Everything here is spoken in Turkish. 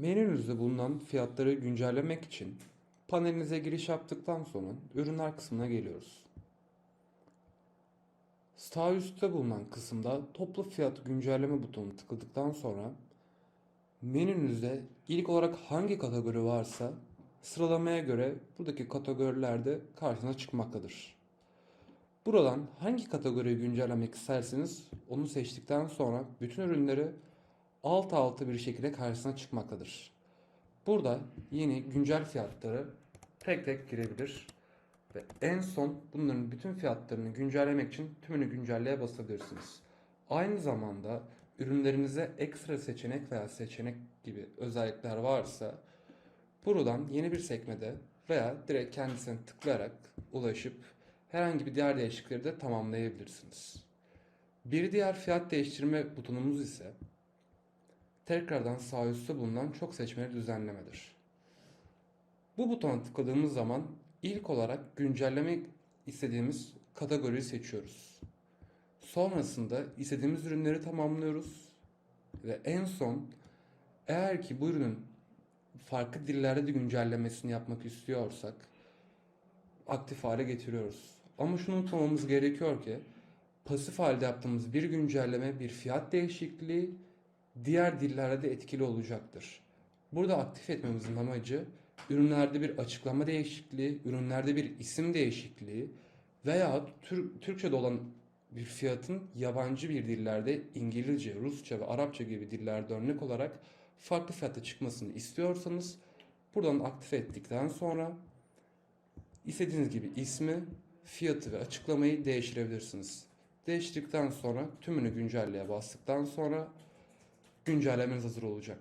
Menünüzde bulunan fiyatları güncellemek için panelinize giriş yaptıktan sonra ürünler kısmına geliyoruz. Sağ üstte bulunan kısımda toplu fiyat güncelleme butonuna tıkladıktan sonra menünüzde ilk olarak hangi kategori varsa sıralamaya göre buradaki kategorilerde karşınıza çıkmaktadır. Buradan hangi kategoriyi güncellemek isterseniz onu seçtikten sonra bütün ürünleri alt alta bir şekilde karşısına çıkmaktadır. Burada yeni güncel fiyatları tek tek girebilir ve en son bunların bütün fiyatlarını güncellemek için tümünü güncelleye basabilirsiniz. Aynı zamanda ürünlerinize ekstra seçenek veya seçenek gibi özellikler varsa buradan yeni bir sekmede veya direkt kendisine tıklayarak ulaşıp herhangi bir diğer değişiklikleri de tamamlayabilirsiniz. Bir diğer fiyat değiştirme butonumuz ise tekrardan sağ üstte bulunan çok seçmeli düzenlemedir. Bu butona tıkladığımız zaman ilk olarak güncellemek istediğimiz kategoriyi seçiyoruz. Sonrasında istediğimiz ürünleri tamamlıyoruz ve en son eğer ki bu ürünün farklı dillerde de güncellemesini yapmak istiyorsak aktif hale getiriyoruz. Ama şunu unutmamamız gerekiyor ki pasif halde yaptığımız bir güncelleme, bir fiyat değişikliği diğer dillerde de etkili olacaktır. Burada aktif etmemizin amacı ürünlerde bir açıklama değişikliği, ürünlerde bir isim değişikliği veya Tür- Türkçe'de olan bir fiyatın yabancı bir dillerde İngilizce, Rusça ve Arapça gibi dillerde örnek olarak farklı fiyatta çıkmasını istiyorsanız buradan aktif ettikten sonra istediğiniz gibi ismi, fiyatı ve açıklamayı değiştirebilirsiniz. Değiştirdikten sonra tümünü güncelleye bastıktan sonra güncellemeniz hazır olacak.